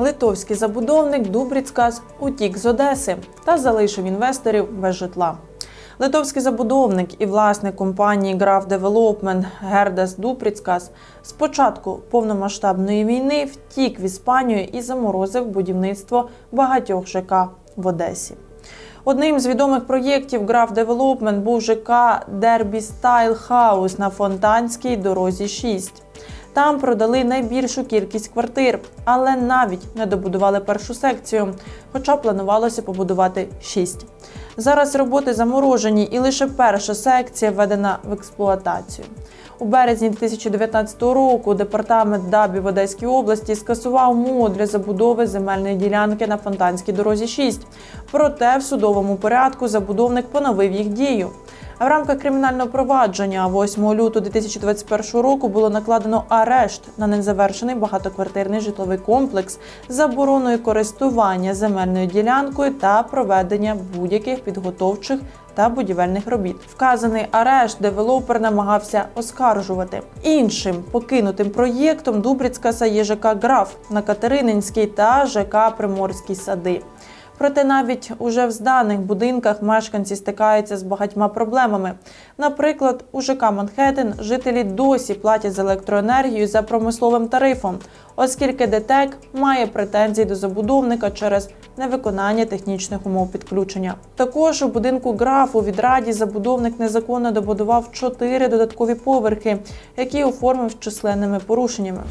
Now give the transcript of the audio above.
Литовський забудовник Дубріцкас утік з Одеси та залишив інвесторів без житла. Литовський забудовник і власник компанії Graf Development Гердас Дупріцкас з початку повномасштабної війни втік в Іспанію і заморозив будівництво багатьох ЖК в Одесі. Одним з відомих проєктів Graf Development був ЖК Derby Style House на Фонтанській дорозі 6. Там продали найбільшу кількість квартир, але навіть не добудували першу секцію, хоча планувалося побудувати шість. Зараз роботи заморожені, і лише перша секція введена в експлуатацію. У березні 2019 року департамент ДАБІ в Одеській області скасував МОД для забудови земельної ділянки на Фонтанській дорозі 6. Проте в судовому порядку забудовник поновив їх дію. В рамках кримінального провадження 8 лютого 2021 року було накладено арешт на незавершений багатоквартирний житловий комплекс з забороною користування земельною ділянкою та проведення будь-яких підготовчих та будівельних робіт. Вказаний арешт девелопер намагався оскаржувати. Іншим покинутим проєктом Дубрицькаса є ЖК Граф на Катерининській та ЖК Приморські сади. Проте навіть уже в зданих будинках мешканці стикаються з багатьма проблемами. Наприклад, у ЖК Манхеттен жителі досі платять за електроенергію за промисловим тарифом, оскільки ДТЕК має претензії до забудовника через невиконання технічних умов підключення. Також у будинку графу у відраді забудовник незаконно добудував чотири додаткові поверхи, які оформив численними порушеннями.